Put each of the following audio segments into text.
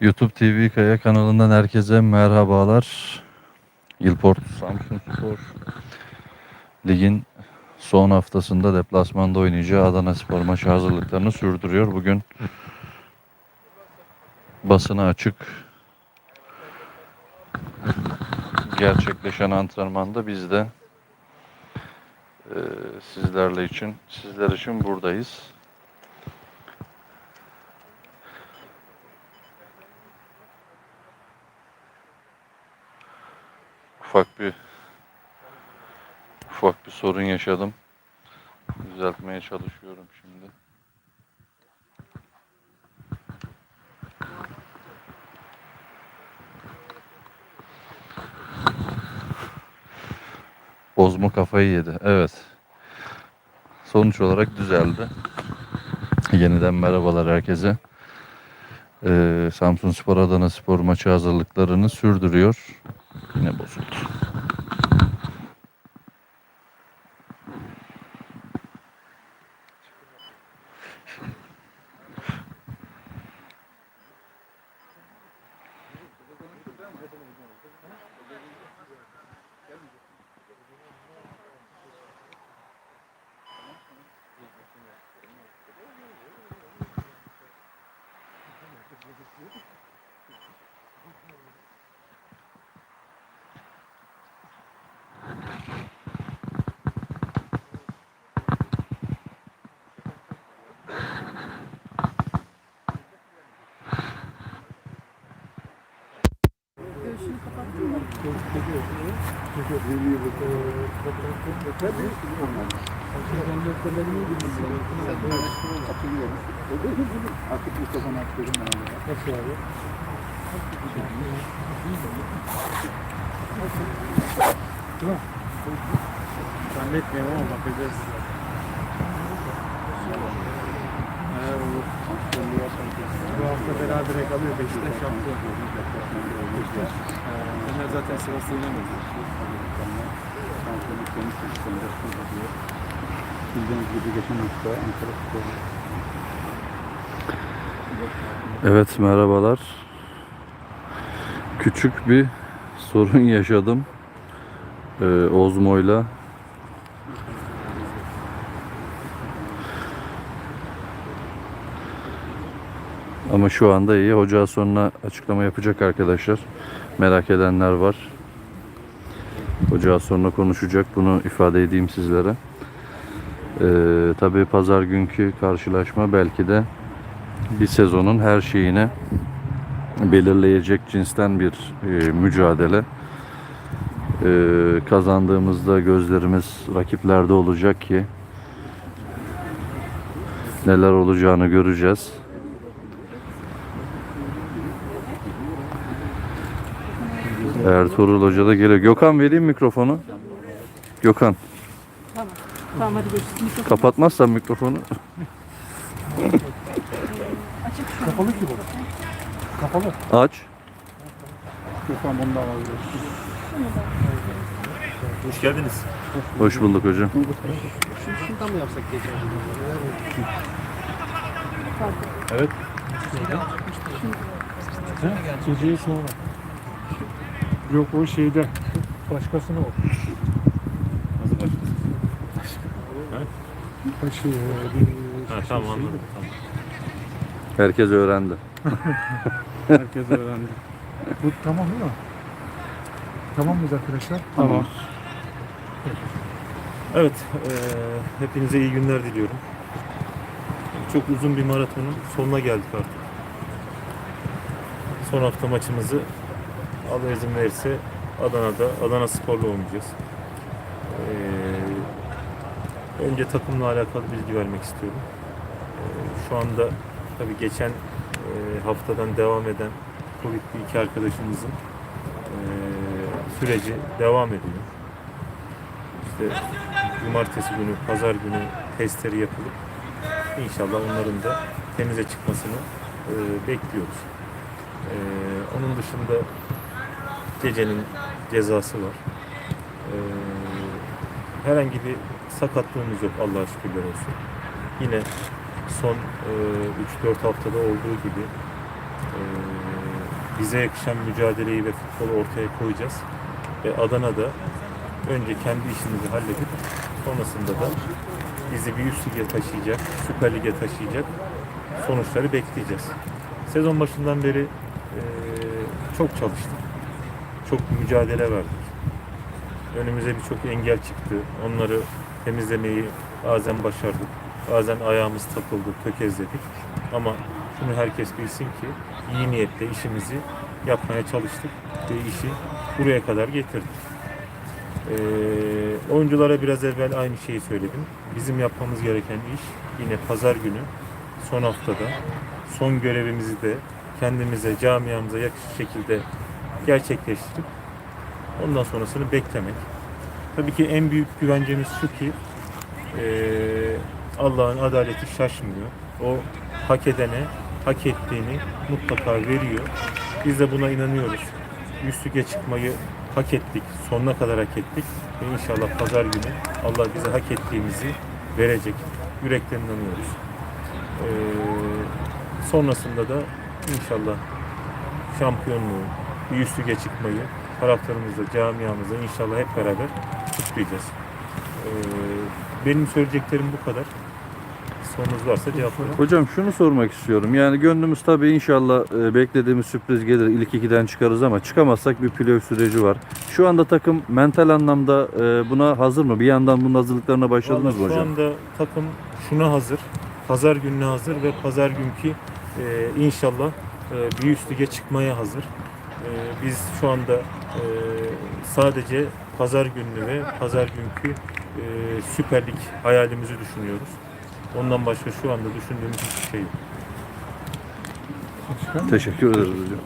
YouTube TV Kaya kanalından herkese merhabalar. Yılport Samsun Spor Ligin son haftasında deplasmanda oynayacağı Adana Spor maçı hazırlıklarını sürdürüyor. Bugün basına açık gerçekleşen antrenmanda biz de eee, sizlerle için sizler için buradayız. Ufak bir ufak bir sorun yaşadım. Düzeltmeye çalışıyorum şimdi. Bozma kafayı yedi. Evet. Sonuç olarak düzeldi. Yeniden merhabalar herkese. Ee, Samsun Spor Adana Spor maçı hazırlıklarını sürdürüyor. Yine bozuldu. Artık ben orada. Nasıl abi? Mi? Zannetmiyorum ama bakacağız. He olur. Bu hafta beraber kalıyor. Beşiktaş şampiyon. Beşiktaş. Onlar zaten sırasıyla mı? Şampiyonluk demiş Bildiğiniz gibi geçen hafta Ankara Spor Evet merhabalar. Küçük bir sorun yaşadım. Ee, Ozmo'yla. Ama şu anda iyi. Hoca sonra açıklama yapacak arkadaşlar. Merak edenler var. Hoca sonra konuşacak. Bunu ifade edeyim sizlere. Ee, tabii pazar günkü karşılaşma belki de bir sezonun her şeyini belirleyecek cinsten bir e, mücadele. E, kazandığımızda gözlerimiz rakiplerde olacak ki neler olacağını göreceğiz. Ertuğrul Hoca da geliyor. Gökhan vereyim mikrofonu. Gökhan Tamam. Tamam hadi görüşürüz. Mikrofon kapatmazsan mikrofonu. Kapalı ki bu. Kapalı. Aç. Lütfen bunu da alabiliriz. Hoş geldiniz. Hoş bulduk hocam. Şuradan mı yapsak geçen Evet. Geceyi sonra. Yok o şeyde. Başkasına o. Nasıl başladınız? Ha şey, e, Ha, tamam anladım. Tamam. Herkes öğrendi. Herkes öğrendi. Bu tamam değil mi? Tamam mıyız arkadaşlar? Tamam. Evet, eee, hepinize iyi günler diliyorum. Çok uzun bir maratonun sonuna geldik artık. Son hafta maçımızı Allah izin verirse Adana'da, Adana Spor'la oynayacağız. Eee, önce takımla alakalı bilgi vermek istiyorum. Eee, şu anda tabii geçen eee, haftadan devam eden Covid'li iki arkadaşımızın eee, süreci devam ediyor. İşte cumartesi günü, pazar günü testleri yapılıp inşallah onların da temize çıkmasını e, bekliyoruz. E, onun dışında gecenin cezası var. E, herhangi bir sakatlığımız yok Allah'a şükürler olsun. Yine son e, 3-4 haftada olduğu gibi e, bize yakışan mücadeleyi ve futbolu ortaya koyacağız. Ve Adana'da önce kendi işimizi halledip sonrasında da bizi bir üst lige taşıyacak, Süper Lig'e taşıyacak sonuçları bekleyeceğiz. Sezon başından beri eee, çok çalıştık. Çok mücadele verdik. Önümüze birçok engel çıktı. Onları temizlemeyi bazen başardık. Bazen ayağımız takıldı, tökezledik. Ama şunu herkes bilsin ki iyi niyetle işimizi yapmaya çalıştık ve işi buraya kadar getirdik. Ee, oyunculara biraz evvel aynı şeyi söyledim. Bizim yapmamız gereken iş yine pazar günü son haftada son görevimizi de kendimize, camiamıza yakışır şekilde gerçekleştirip ondan sonrasını beklemek. Tabii ki en büyük güvencemiz şu ki eee, Allah'ın adaleti şaşmıyor. O hak edene hak ettiğini mutlaka veriyor. Biz de buna inanıyoruz. Üst lige çıkmayı hak ettik. Sonuna kadar hak ettik. Ve inşallah pazar günü Allah bize hak ettiğimizi verecek. Yürekten inanıyoruz. Eee, sonrasında da inşallah şampiyonluğu, üst lige çıkmayı taraftarımızla, camiamızla inşallah hep beraber kutlayacağız. Ee, benim söyleyeceklerim bu kadar. Sorunuz varsa cevaplarım. Hocam şunu sormak istiyorum. Yani gönlümüz tabii inşallah e, beklediğimiz sürpriz gelir. İlk ikiden çıkarız ama çıkamazsak bir playoff süreci var. Şu anda takım mental anlamda e, buna hazır mı? Bir yandan bunun hazırlıklarına başladınız mı Vallahi şu hocam? anda takım şuna hazır. Pazar gününe hazır ve pazar günkü e, inşallah e, bir üst lige çıkmaya hazır. E, biz şu anda e, sadece pazar gününü ve pazar günkü e, Süper Lig hayalimizi düşünüyoruz. Ondan başka şu anda düşündüğümüz hiçbir şey yok. Teşekkür ederiz hocam.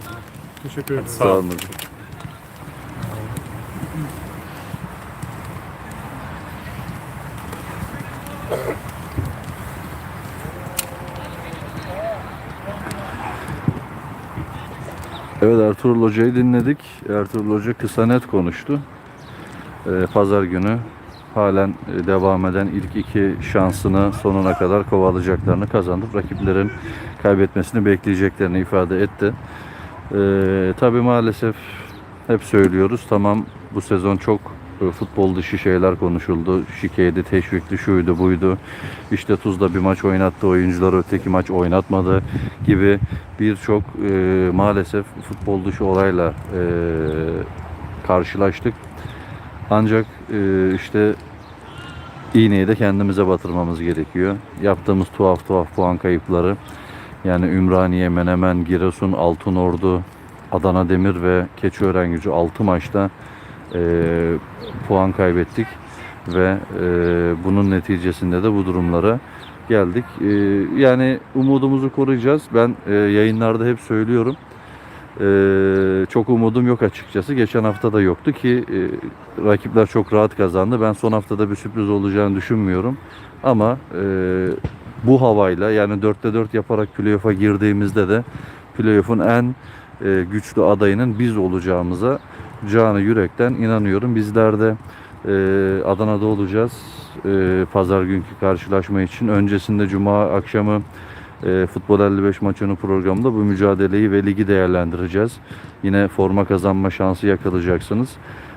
Teşekkür ederim. Sağ olun hocam. Evet Ertuğrul Hoca'yı dinledik. Ertuğrul Hoca kısa net konuştu. Ee, Pazar günü halen e, devam eden ilk iki şansını sonuna kadar kovalayacaklarını kazandıp rakiplerin kaybetmesini bekleyeceklerini ifade etti. Ee, tabii maalesef hep söylüyoruz. Tamam bu sezon çok futbol dışı şeyler konuşuldu. Şikeydi, teşvikli, şuydu, buydu. İşte Tuzla bir maç oynattı, oyuncular öteki maç oynatmadı gibi birçok e, maalesef futbol dışı olayla e, karşılaştık. Ancak e, işte iğneyi de kendimize batırmamız gerekiyor. Yaptığımız tuhaf tuhaf puan kayıpları yani Ümraniye, Menemen, Giresun, Altınordu, Adana Demir ve Keçiören Gücü 6 maçta e, puan kaybettik ve e, bunun neticesinde de bu durumlara geldik. E, yani umudumuzu koruyacağız. Ben e, yayınlarda hep söylüyorum. E, çok umudum yok açıkçası. Geçen hafta da yoktu ki e, rakipler çok rahat kazandı. Ben son haftada bir sürpriz olacağını düşünmüyorum. Ama e, bu havayla yani 4'te 4 yaparak playoff'a girdiğimizde de playoff'un en e, güçlü adayının biz olacağımıza canı yürekten inanıyorum. Bizler de e, Adana'da olacağız. E, Pazar günkü karşılaşma için. Öncesinde Cuma akşamı e, Futbol 55 maçının programında bu mücadeleyi ve ligi değerlendireceğiz. Yine forma kazanma şansı yakalayacaksınız.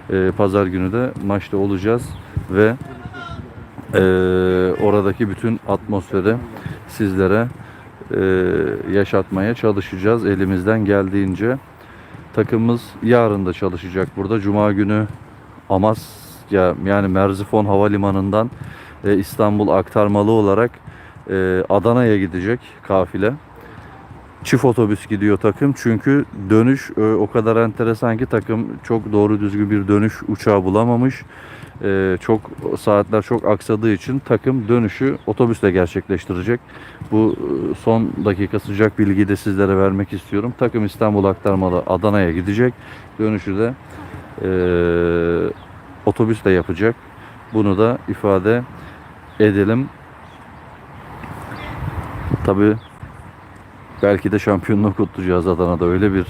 E, Pazar günü de maçta olacağız ve e, oradaki bütün atmosferi sizlere e, yaşatmaya çalışacağız elimizden geldiğince. Takımımız yarın da çalışacak burada. Cuma günü Amasya yani Merzifon Havalimanı'ndan e, İstanbul aktarmalı olarak e, Adana'ya gidecek kafile. Çift otobüs gidiyor takım çünkü dönüş e, o kadar enteresan ki takım çok doğru düzgün bir dönüş uçağı bulamamış. E, çok saatler çok aksadığı için takım dönüşü otobüsle gerçekleştirecek. Bu e, son dakika sıcak bilgiyi de sizlere vermek istiyorum. Takım İstanbul aktarmalı Adana'ya gidecek. Dönüşü de e, otobüsle yapacak. Bunu da ifade edelim. Tabii belki de şampiyonluğu kutlayacağız Adana'da. Öyle bir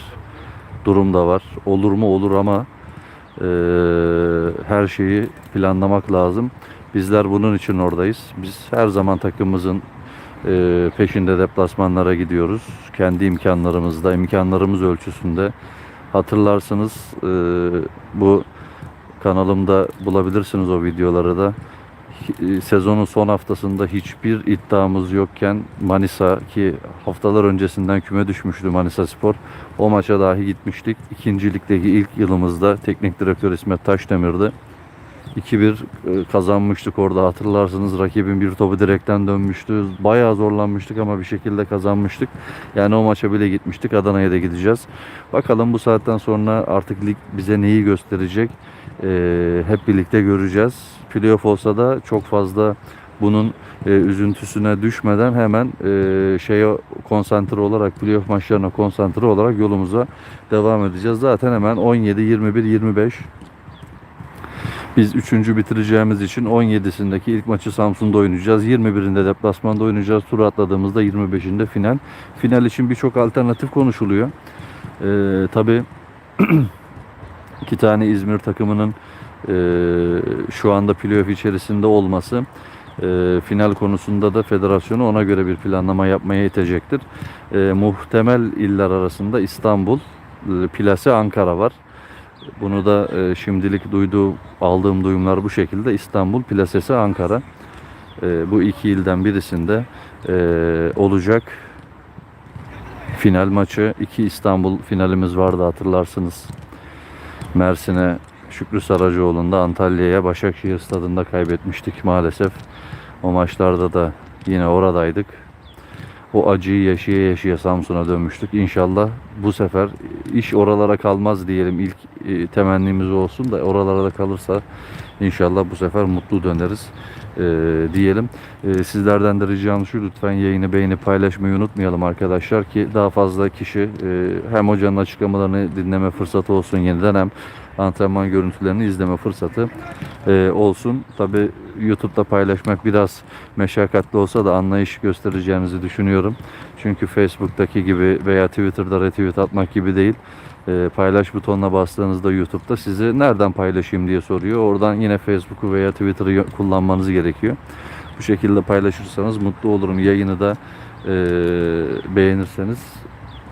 durum da var. Olur mu olur ama e, her şeyi planlamak lazım. Bizler bunun için oradayız. Biz her zaman takımımızın e, peşinde deplasmanlara gidiyoruz. Kendi imkanlarımızda, imkanlarımız ölçüsünde. Hatırlarsınız e, bu kanalımda bulabilirsiniz o videoları da. E, Sezonun son haftasında hiçbir iddiamız yokken Manisa ki haftalar öncesinden küme düşmüştü Manisa Spor. O maça dahi gitmiştik. İkinci ilk yılımızda teknik direktör İsmet Taşdemir'di. 2-1 e, kazanmıştık orada hatırlarsınız. Rakibin bir topu direkten dönmüştü. Bayağı zorlanmıştık ama bir şekilde kazanmıştık. Yani o maça bile gitmiştik. Adana'ya da gideceğiz. Bakalım bu saatten sonra artık lig bize neyi gösterecek? E, hep birlikte göreceğiz. Playoff olsa da çok fazla bunun e, üzüntüsüne düşmeden hemen e, şeye konsantre olarak playoff maçlarına konsantre olarak yolumuza devam edeceğiz. Zaten hemen 17, 21, 25 biz 3. bitireceğimiz için 17'sindeki ilk maçı Samsun'da oynayacağız. 21'inde deplasmanda oynayacağız. Tur atladığımızda 25'inde final. Final için birçok alternatif konuşuluyor. Ee, tabii iki tane İzmir takımının e, şu anda playoff içerisinde olması e, final konusunda da federasyonu ona göre bir planlama yapmaya itecektir. E, muhtemel iller arasında İstanbul, e, Plase, Ankara var. Bunu da e, şimdilik duyduğum, aldığım duyumlar bu şekilde. İstanbul, Plasesi, Ankara. E, bu iki ilden birisinde e, olacak final maçı. İki İstanbul finalimiz vardı hatırlarsınız. Mersin'e Şükrü Saracoğlu'nda Antalya'ya Başakşehir stadında kaybetmiştik maalesef. O maçlarda da yine oradaydık. O acıyı yaşaya yaşaya Samsun'a dönmüştük. İnşallah bu sefer iş oralara kalmaz diyelim. İlk e, temennimiz olsun da oralara da kalırsa inşallah bu sefer mutlu döneriz e, diyelim. E, sizlerden de ricam şu lütfen yayını beğenip paylaşmayı unutmayalım arkadaşlar ki daha fazla kişi e, hem hocanın açıklamalarını dinleme fırsatı olsun yeniden hem antrenman görüntülerini izleme fırsatı e, olsun. Tabi YouTube'da paylaşmak biraz meşakkatli olsa da anlayış göstereceğinizi düşünüyorum. Çünkü Facebook'taki gibi veya Twitter'da retweet atmak gibi değil. E, paylaş butonuna bastığınızda YouTube'da sizi nereden paylaşayım diye soruyor. Oradan yine Facebook'u veya Twitter'ı kullanmanız gerekiyor. Bu şekilde paylaşırsanız mutlu olurum. Yayını da e, beğenirseniz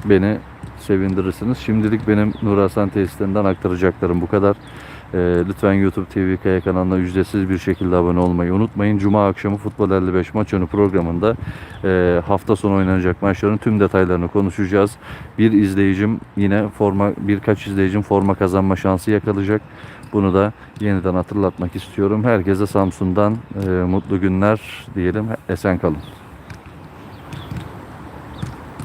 beni sevindirirsiniz. Şimdilik benim Nur Hasan tesislerinden aktaracaklarım bu kadar. Ee, lütfen YouTube TV Kaya kanalına ücretsiz bir şekilde abone olmayı unutmayın. Cuma akşamı Futbol 55 maç önü programında e, hafta sonu oynanacak maçların tüm detaylarını konuşacağız. Bir izleyicim yine forma birkaç izleyicim forma kazanma şansı yakalayacak. Bunu da yeniden hatırlatmak istiyorum. Herkese Samsun'dan e, mutlu günler diyelim. Esen kalın.